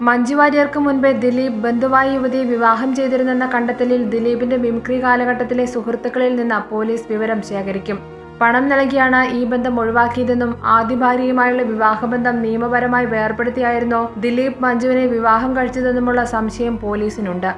മഞ്ജു വാര്യർക്ക് മുൻപേ ദിലീപ് ബന്ധുവായ യുവതിയെ വിവാഹം ചെയ്തിരുന്നെന്ന കണ്ടെത്തലിൽ ദിലീപിന്റെ മിമിക്രി കാലഘട്ടത്തിലെ സുഹൃത്തുക്കളിൽ നിന്ന് പോലീസ് വിവരം ശേഖരിക്കും. പണം നൽകിയാണ് ഈ ബന്ധം ഒഴിവാക്കിയതെന്നും ആദ്യ ഭാര്യയുമായുള്ള വിവാഹബന്ധം നിയമപരമായി വേർപ്പെടുത്തിയായിരുന്നോ ദിലീപ് മഞ്ജുവിനെ വിവാഹം കഴിച്ചതെന്നുമുള്ള സംശയം പോലീസിനുണ്ട്.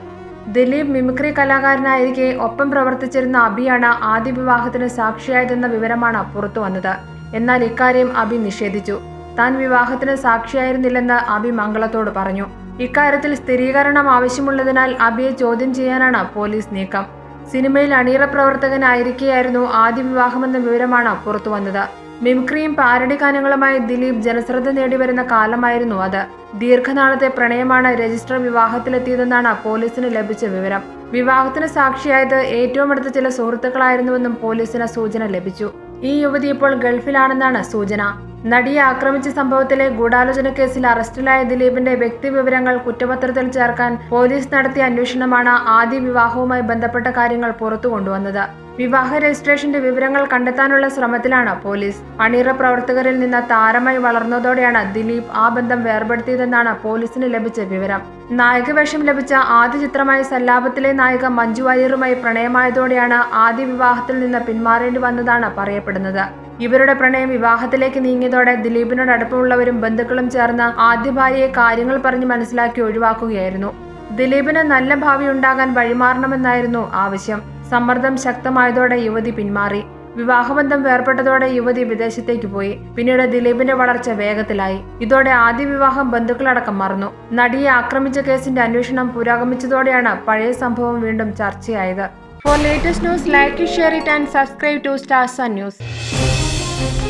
ദിലീപ് മിമിക്രി കലാകാരനായിരിക്കെ ഒപ്പം പ്രവർത്തിച്ചിരുന്ന അബിയാണ് ആദ്യ വിവാഹത്തിന് സാക്ഷിയായതെന്ന വിവരമാണ് പുറത്തുവന്നത്. എന്നാൽ ഇക്കാര്യം അബി നിഷേധിച്ചു. താൻ വിവാഹത്തിന് സാക്ഷിയായിരുന്നില്ലെന്ന് അബി മംഗളത്തോട് പറഞ്ഞു. ഇക്കാര്യത്തിൽ സ്ഥിരീകരണം ആവശ്യമുള്ളതിനാൽ അബിയെ ചോദ്യം ചെയ്യാനാണ് പോലീസ് നീക്കം. സിനിമയിൽ അണിയറ പ്രവർത്തകനായിരിക്കെയായിരുന്നു ആദ്യ വിവാഹമെന്ന വിവരമാണ് പുറത്തുവന്നത് മിമിക്രിയും പാരഡി ഗാനങ്ങളുമായി ദിലീപ് ജനശ്രദ്ധ നേടിവരുന്ന കാലമായിരുന്നു അത്. ദീർഘനാളത്തെ പ്രണയമാണ് രജിസ്റ്റർ വിവാഹത്തിലെത്തിയതെന്നാണ് പോലീസിന് ലഭിച്ച വിവരം. വിവാഹത്തിന് സാക്ഷിയായത് ഏറ്റവും അടുത്ത ചില സുഹൃത്തുക്കളായിരുന്നുവെന്നും പോലീസിന് സൂചന ലഭിച്ചു. ഈ യുവതി ഇപ്പോൾ ഗൾഫിലാണെന്നാണ് സൂചന. നടിയെ ആക്രമിച്ച സംഭവത്തിലെ ഗൂഢാലോചന കേസിൽ അറസ്റ്റിലായ ദിലീപിന്റെ വ്യക്തിവിവരങ്ങൾ കുറ്റപത്രത്തിൽ ചേർക്കാൻ പോലീസ് നടത്തിയ അന്വേഷണമാണ് ആദ്യ വിവാഹവുമായി ബന്ധപ്പെട്ട കാര്യങ്ങൾ പുറത്തു കൊണ്ടുവന്നത്. വിവാഹ രജിസ്ട്രേഷന്റെ വിവരങ്ങൾ കണ്ടെത്താനുള്ള ശ്രമത്തിലാണ് പോലീസ്. അണിയറ പ്രവർത്തകരിൽ നിന്ന് താരമായി വളർന്നതോടെയാണ് ദിലീപ് ആ ബന്ധം വേർപെടുത്തിയതെന്നാണ് പോലീസിന് ലഭിച്ച വിവരം. നായകവേഷം ലഭിച്ച ആദ്യ ചിത്രമായ സല്ലാപത്തിലെ നായിക മഞ്ജു വാര്യറുമായി പ്രണയമായതോടെയാണ് ആദ്യ വിവാഹത്തിൽ നിന്ന് പിന്മാറേണ്ടി വന്നതാണ് പറയപ്പെടുന്നത്. ഇവരുടെ പ്രണയം വിവാഹത്തിലേക്ക് നീങ്ങിയതോടെ ദിലീപിനോട് അടുപ്പമുള്ളവരും ബന്ധുക്കളും ചേർന്ന് ആദ്യ ഭാര്യയെ കാര്യങ്ങൾ പറഞ്ഞ് മനസ്സിലാക്കി ഒഴിവാക്കുകയായിരുന്നു. ദിലീപിന് നല്ല ഭാവി ഉണ്ടാകാൻ വഴിമാറണമെന്നായിരുന്നു ആവശ്യം. സമ്മർദ്ദം ശക്തമായതോടെ യുവതി പിന്മാറി. വിവാഹബന്ധം വേർപെട്ടതോടെ യുവതി വിദേശത്തേക്ക് പോയി. പിന്നീട് ദിലീപിന്റെ വളർച്ച വേഗത്തിലായി. ഇതോടെ ആദ്യ വിവാഹം ബന്ധുക്കളടക്കം മറന്നു. നടിയെ ആക്രമിച്ച കേസിന്റെ അന്വേഷണം പുരോഗമിച്ചതോടെയാണ് പഴയ സംഭവം വീണ്ടും ചർച്ചയായത്. For latest news like share it and subscribe to stars news Thank you.